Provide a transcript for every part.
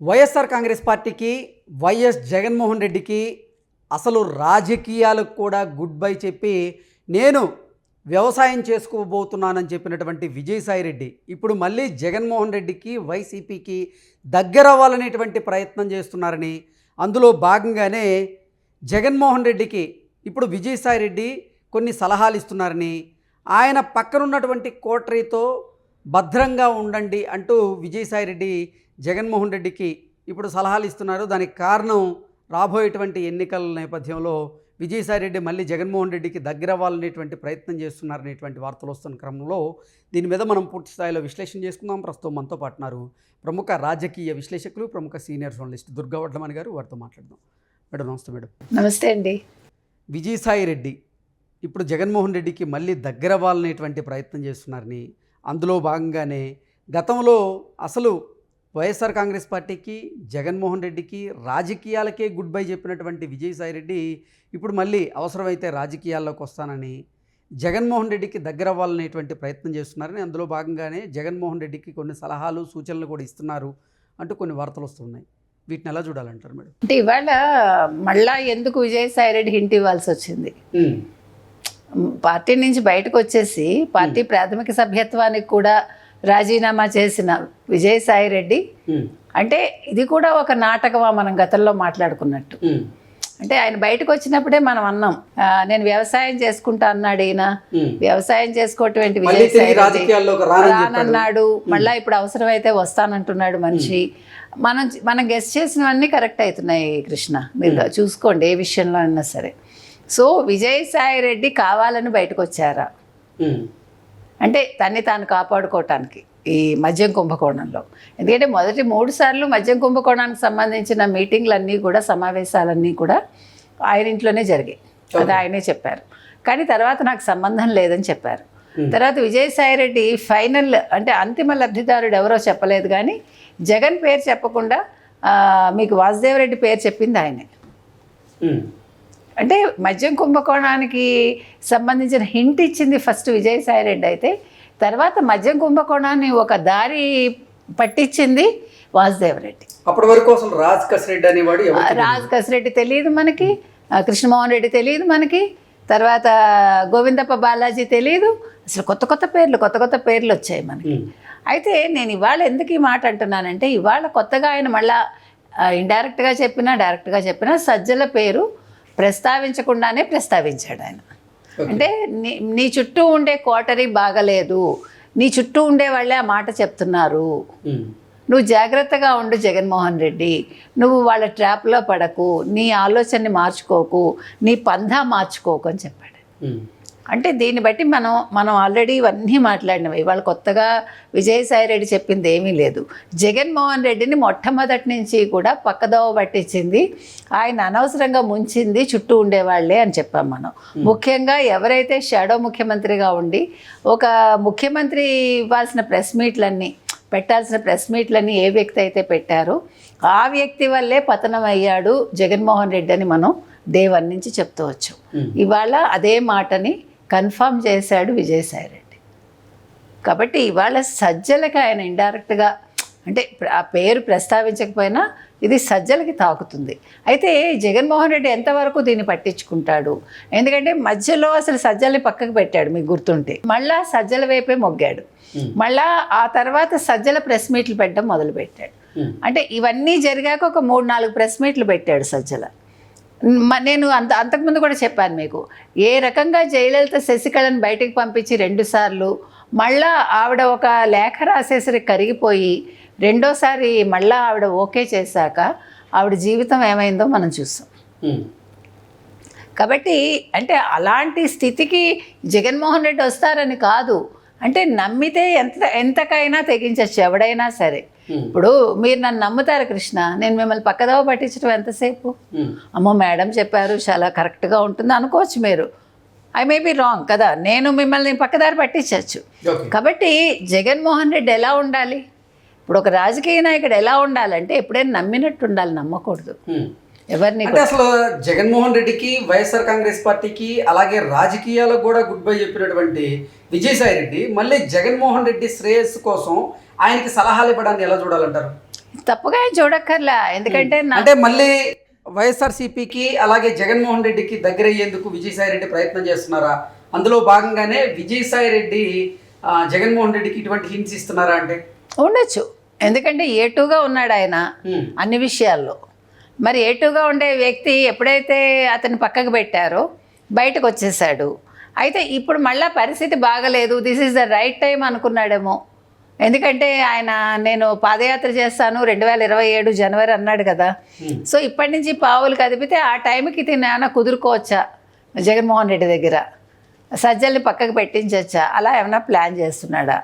వైఎస్ఆర్ కాంగ్రెస్ పార్టీకి వైఎస్ జగన్మోహన్ రెడ్డికి అసలు రాజకీయాలకు కూడా గుడ్ బై చెప్పి నేను వ్యవసాయం చేసుకోబోతున్నానని చెప్పినటువంటి విజయసాయి రెడ్డి ఇప్పుడు మళ్ళీ జగన్మోహన్ రెడ్డికి వైసీపీకి దగ్గర అవ్వాలనేటువంటి ప్రయత్నం చేస్తున్నారని అందులో భాగంగానే జగన్మోహన్ రెడ్డికి ఇప్పుడు విజయసాయి రెడ్డి కొన్ని సలహాలు ఇస్తున్నారని ఆయన పక్కనున్నటువంటి కోటరీతో భద్రంగా ఉండండి అంటూ విజయసాయి రెడ్డి జగన్మోహన్ రెడ్డికి ఇప్పుడు సలహాలు ఇస్తున్నారు. దానికి కారణం రాబోయేటువంటి ఎన్నికల నేపథ్యంలో విజయసాయి రెడ్డి మళ్ళీ జగన్మోహన్ రెడ్డికి దగ్గర అవ్వాలనేటువంటి ప్రయత్నం చేస్తున్నారనేటువంటి వార్తలు వస్తున్న క్రమంలో దీని మీద మనం పూర్తి స్థాయిలో విశ్లేషణ చేసుకుందాం. ప్రస్తుతం మనతో పాటున్నారు ప్రముఖ రాజకీయ విశ్లేషకులు ప్రముఖ సీనియర్ జర్నలిస్ట్ దుర్గా వడ్లమణి గారు. వారితో మాట్లాడదాం. మేడం నమస్తే మేడం. నమస్తే అండి. విజయసాయి రెడ్డి ఇప్పుడు జగన్మోహన్ రెడ్డికి మళ్ళీ దగ్గర అవ్వాలనేటువంటి ప్రయత్నం చేస్తున్నారని అందులో భాగంగానే గతంలో అసలు వైఎస్ఆర్ కాంగ్రెస్ పార్టీకి జగన్మోహన్ రెడ్డికి రాజకీయాలకే గుడ్ బై చెప్పినటువంటి విజయసాయి రెడ్డి ఇప్పుడు మళ్ళీ అవసరమైతే రాజకీయాల్లోకి వస్తానని జగన్మోహన్ రెడ్డికి దగ్గర అవ్వాలనేటువంటి ప్రయత్నం చేస్తున్నారని అందులో భాగంగానే జగన్మోహన్ రెడ్డికి కొన్ని సలహాలు సూచనలు కూడా ఇస్తున్నారు అంటూ కొన్ని వార్తలు వస్తున్నాయి. వీటిని ఎలా చూడాలంటారు మేడం? అంటే ఇవాళ మళ్ళా ఎందుకు విజయసాయి రెడ్డి హింట్ ఇవ్వాల్సి వచ్చింది? పార్టీ నుంచి బయటకు వచ్చేసి పార్టీ ప్రాథమిక సభ్యత్వానికి కూడా రాజీనామా చేసిన విజయసాయి రెడ్డి అంటే ఇది కూడా ఒక నాటకమా మనం గతంలో మాట్లాడుకున్నట్టు. అంటే ఆయన బయటకు వచ్చినప్పుడే మనం అన్నాం నేను వ్యవసాయం చేసుకుంటా అన్నాడు ఈయన. వ్యవసాయం చేసుకోవటం ఏంటి విజయసాయి రానన్నాడు. మళ్ళా ఇప్పుడు అవసరమైతే వస్తానంటున్నాడు మనిషి. మనం మనం గెస్ట్ చేసినవన్నీ కరెక్ట్ అవుతున్నాయి కృష్ణ. మీరు చూసుకోండి ఏ విషయంలో అయినా సరే. సో విజయసాయి రెడ్డి కావాలని బయటకు వచ్చారా? అంటే తన్ని తాను కాపాడుకోవటానికి ఈ మద్యం కుంభకోణంలో. ఎందుకంటే మొదటి మూడు సార్లు మద్యం కుంభకోణానికి సంబంధించిన మీటింగ్లన్నీ కూడా సమావేశాలన్నీ కూడా ఆయన ఇంట్లోనే జరిగాయి. అది ఆయనే చెప్పారు. కానీ తర్వాత నాకు సంబంధం లేదని చెప్పారు. తర్వాత విజయసాయి రెడ్డి ఫైనల్ అంటే అంతిమ లబ్ధిదారుడు ఎవరో చెప్పలేదు కానీ జగన్ పేరు చెప్పకుండా మీకు వాసుదేవరెడ్డి పేరు చెప్పింది ఆయనే. అంటే మద్యం కుంభకోణానికి సంబంధించిన హింట్ ఇచ్చింది ఫస్ట్ విజయసాయి రెడ్డి అయితే తర్వాత మద్యం కుంభకోణాన్ని ఒక దారి పట్టించింది వాసుదేవరెడ్డి అప్పటి వరకు అసలు రాజ్ కసిరెడ్డి అనేవాడు. రాజ్ కసిరెడ్డి తెలియదు మనకి కృష్ణమోహన్ రెడ్డి తెలియదు మనకి తర్వాత గోవిందప్ప బాలాజీ తెలియదు అసలు కొత్త కొత్త పేర్లు కొత్త కొత్త పేర్లు వచ్చాయి మనకి. అయితే నేను ఇవాళ ఎందుకు ఈ మాట అంటున్నానంటే ఇవాళ కొత్తగా ఆయన మళ్ళా ఇండైరెక్ట్గా చెప్పినా డైరెక్ట్గా చెప్పినా సజ్జల పేరు ప్రస్తావించకుండానే ప్రస్తావించాడు ఆయన అంటే నీ నీ చుట్టూ ఉండే కోటరీ బాగలేదు నీ చుట్టూ ఉండే వాళ్ళే ఆ మాట చెప్తున్నారు. నువ్వు జాగ్రత్తగా ఉండు జగన్మోహన్ రెడ్డి నువ్వు వాళ్ళ ట్రాప్లో పడకు నీ ఆలోచనని మార్చుకోకు నీ పంధా మార్చుకోకు అని చెప్పాడు. అంటే దీన్ని బట్టి మనం మనం ఆల్రెడీ ఇవన్నీ మాట్లాడినవి ఇవాళ కొత్తగా విజయసాయి రెడ్డి చెప్పింది ఏమీ లేదు. జగన్మోహన్ రెడ్డిని మొట్టమొదటి నుంచి కూడా పక్కదోవ పట్టించింది. ఆయన అనవసరంగా ముంచింది చుట్టూ ఉండేవాళ్ళే అని చెప్పాం మనం. ముఖ్యంగా ఎవరైతే షాడో ముఖ్యమంత్రిగా ఉండి ఒక ముఖ్యమంత్రి ఇవ్వాల్సిన ప్రెస్ మీట్లన్నీ పెట్టాల్సిన ప్రెస్ మీట్లన్నీ ఏ వ్యక్తి అయితే పెట్టారో ఆ వ్యక్తి వల్లే పతనం అయ్యాడు జగన్మోహన్ రెడ్డి అని మనం దేవన్ నుంచి చెప్తూ ఇవాళ అదే మాటని కన్ఫర్మ్ చేశాడు విజయసాయి రెడ్డి కాబట్టి ఇవాళ సజ్జలకి ఆయన ఇండైరెక్ట్గా అంటే ఆ పేరు ప్రస్తావించకపోయినా ఇది సజ్జలకి తాకుతుంది. అయితే జగన్మోహన్ రెడ్డి ఎంతవరకు దీన్ని పట్టించుకుంటాడు? ఎందుకంటే మధ్యలో అసలు సజ్జల్ని పక్కకు పెట్టాడు మీకు గుర్తుంటే. మళ్ళా సజ్జల వైపే మొగ్గాడు. మళ్ళా ఆ తర్వాత సజ్జల ప్రెస్ మీట్లు పెట్టడం మొదలుపెట్టాడు. అంటే ఇవన్నీ జరిగాక ఒక మూడు నాలుగు ప్రెస్ మీట్లు పెట్టాడు సజ్జల. నేను అంత అంతకుముందు కూడా చెప్పాను మీకు ఏ రకంగా జయలలిత శశికళను బయటికి పంపించి రెండుసార్లు మళ్ళా ఆవిడ ఒక లేఖ రాసేసరికి కరిగిపోయి రెండోసారి మళ్ళా ఆవిడ ఓకే చేశాక ఆవిడ జీవితం ఏమైందో మనం చూస్తాం. కాబట్టి అంటే అలాంటి స్థితికి జగన్మోహన్ రెడ్డి వస్తారని కాదు అంటే నమ్మితే ఎంత ఎంతకైనా తెగించచ్చు ఎవడైనా సరే. ఇప్పుడు మీరు నన్ను నమ్ముతారు కృష్ణ? నేను మిమ్మల్ని పక్కదవ పట్టించడం ఎంతసేపు? ఉమ్. అమ్మో మేడం చెప్పారు చాలా కరెక్ట్గా ఉంటుంది అనుకోవచ్చు మీరు. ఐ మే బి రాంగ్ కదా? నేను మిమ్మల్ని పక్కదారి పట్టించవచ్చు. కాబట్టి జగన్మోహన్ రెడ్డి ఎలా ఉండాలి? ఇప్పుడు ఒక రాజకీయ నాయకుడు ఎలా ఉండాలంటే ఎప్పుడైనా నమ్మినట్టు ఉండాలి నమ్మకూడదు. ఉమ్. ఎవరిని అంటే అసలు జగన్మోహన్ రెడ్డికి వైఎస్ఆర్ కాంగ్రెస్ పార్టీకి అలాగే రాజకీయాలకు కూడా గుడ్ బై చెప్పినటువంటి విజయసాయి రెడ్డి మళ్ళీ జగన్మోహన్ రెడ్డి శ్రేయస్సు కోసం ఆయనకి సలహాలు ఇవ్వడాన్ని ఎలా చూడాలంటారు? తప్పుగా చూడక్కర్లా. ఎందుకంటే అంటే మళ్ళీ వైఎస్ఆర్సీపీకి అలాగే జగన్మోహన్ రెడ్డికి దగ్గర అయ్యేందుకు విజయసాయి రెడ్డి ప్రయత్నం చేస్తున్నారా? అందులో భాగంగానే విజయసాయి రెడ్డి జగన్మోహన్ రెడ్డికి ఇటువంటి హింట్స్ ఇస్తున్నారా అంటే? ఉండొచ్చు. ఎందుకంటే ఏటుగా ఉన్నాడు ఆయన అన్ని విషయాల్లో. మరి ఏటుగా ఉండే వ్యక్తి ఎప్పుడైతే అతన్ని పక్కకు పెట్టారో బయటకు వచ్చేసాడు అయితే ఇప్పుడు మళ్ళా పరిస్థితి బాగలేదు. This is the right time అనుకున్నాడేమో. ఎందుకంటే ఆయన నేను పాదయాత్ర చేస్తాను రెండు వేల ఇరవై ఏడు జనవరి అన్నాడు కదా. ఉమ్, సో ఇప్పటి నుంచి పావులు కదిపితే ఆ టైంకి తిన్నా కుదురుకోవచ్చా? జగన్మోహన్ రెడ్డి దగ్గర. సజ్జల్ని పక్కకు పెట్టించవచ్చా అలా ఏమైనా ప్లాన్ చేస్తున్నాడా?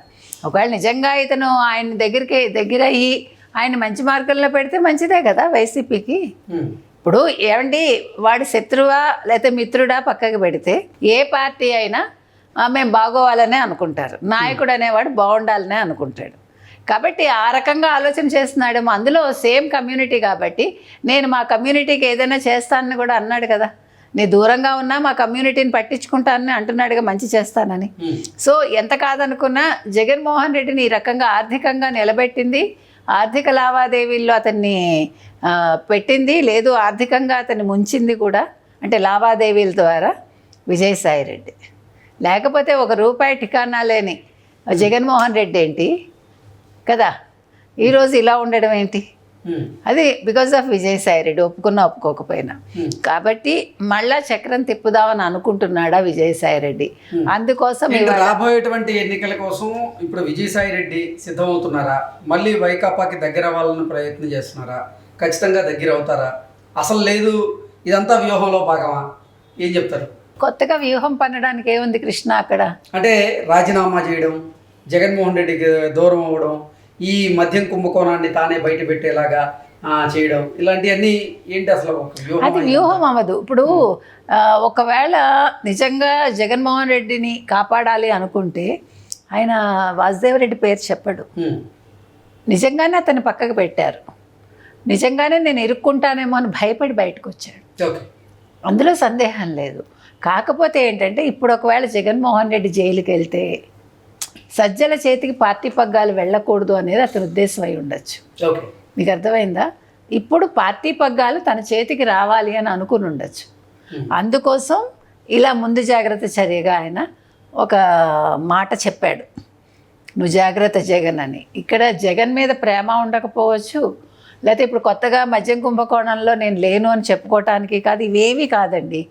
ఒకవేళ నిజంగా ఇతను ఆయన దగ్గరికి దగ్గర అయ్యి ఆయన మంచి మార్గంలో పెడితే మంచిదే కదా వైసీపీకి. ఉమ్, ఇప్పుడు ఏమండి? వాడి శత్రువా లేకపోతే మిత్రుడా పక్కకి పెడితే ఏ పార్టీ అయినా "ఆ, మేము బాగోవాలనే అనుకుంటారు. నాయకుడు అనేవాడు బాగుండాలనే అనుకుంటాడు. కాబట్టి ఆ రకంగా ఆలోచన చేస్తున్నాడేమో అందులో సేమ్ కమ్యూనిటీ కాబట్టి నేను మా కమ్యూనిటీకి ఏదైనా చేస్తానని కూడా అన్నాడు కదా. నేను దూరంగా ఉన్నా మా కమ్యూనిటీని పట్టించుకుంటానని అంటున్నాడుగా మంచి చేస్తానని. సో ఎంత కాదనుకున్నా జగన్మోహన్ రెడ్డిని ఈ రకంగా ఆర్థికంగా నిలబెట్టింది. ఆర్థిక లావాదేవీల్లో అతన్ని పెట్టింది. లేదు ఆర్థికంగా అతన్ని ముంచింది కూడా. అంటే లావాదేవీల ద్వారా విజయసాయి రెడ్డి. లేకపోతే ఒక రూపాయి ఠికానా లేని జగన్మోహన్ రెడ్డి ఏంటి? కదా? ఈరోజు ఇలా ఉండడం ఏంటి? ఉమ్, అది బికాజ్ ఆఫ్ విజయసాయి రెడ్డి ఒప్పుకున్నా ఒప్పుకోకపోయినా. ఉమ్. కాబట్టి మళ్ళా చక్రం తిప్పుదామని అనుకుంటున్నాడా విజయసాయి రెడ్డి అందుకోసం రాబోయేటువంటి ఎన్నికల కోసం ఇప్పుడు విజయసాయి రెడ్డి సిద్ధమవుతున్నారా? మళ్ళీ వైకాపాకి దగ్గర అవ్వాలని ప్రయత్నం చేస్తున్నారా? ఖచ్చితంగా దగ్గర అవుతారా? అసలు లేదు ఇదంతా వ్యూహంలో భాగమా? ఏం చెప్తారు? కొత్తగా వ్యూహం పన్నడానికి ఏముంది కృష్ణ అక్కడ? అంటే రాజీనామా చేయడం జగన్మోహన్ రెడ్డికి దూరం అవ్వడం ఈ మద్యం కుంభకోణాన్ని తానే బయట పెట్టేలాగా చేయడం ఇలాంటివన్నీ ఏంటి అసలు అది వ్యూహం అవ్వదు. ఇప్పుడు ఒకవేళ నిజంగా జగన్మోహన్ రెడ్డిని కాపాడాలి అనుకుంటే ఆయన వాసుదేవ్ రెడ్డి పేరు చెప్పడు. నిజంగానే అతన్ని పక్కకు పెట్టారు. నిజంగానే నేను ఇరుక్కుంటానేమో అని భయపడి బయటకు వచ్చాడు అందులో సందేహం లేదు. కాకపోతే ఏంటంటే ఇప్పుడు ఒకవేళ జగన్మోహన్ రెడ్డి జైలుకి వెళ్తే సజ్జల చేతికి పార్టీ పగ్గాలు వెళ్ళకూడదు అనేది అతని ఉద్దేశం అయి ఉండొచ్చు. మీకు అర్థమైందా? ఇప్పుడు పార్టీ పగ్గాలు తన చేతికి రావాలి అని అనుకుని ఉండొచ్చు. అందుకోసం ఇలా ముందు జాగ్రత్త చర్యగా ఆయన ఒక మాట చెప్పాడు. నువ్వు జాగ్రత్త జగన్ అని. ఇక్కడ జగన్ మీద ప్రేమ ఉండకపోవచ్చు లేకపోతే ఇప్పుడు కొత్తగా మద్యం కుంభకోణంలో నేను లేను అని చెప్పుకోవటానికి కాదు ఇవేవి కాదండి.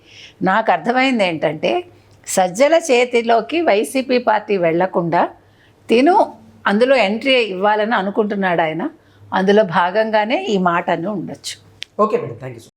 నాకు అర్థమైంది ఏంటంటే సజ్జల చేతిలోకి వైసీపీ పార్టీ వెళ్ళకుండా తిను అందులో ఎంట్రీ ఇవ్వాలని అనుకుంటున్నాడు ఆయన. అందులో భాగంగానే ఈ మాట అని ఉండొచ్చు. Okay madam thank you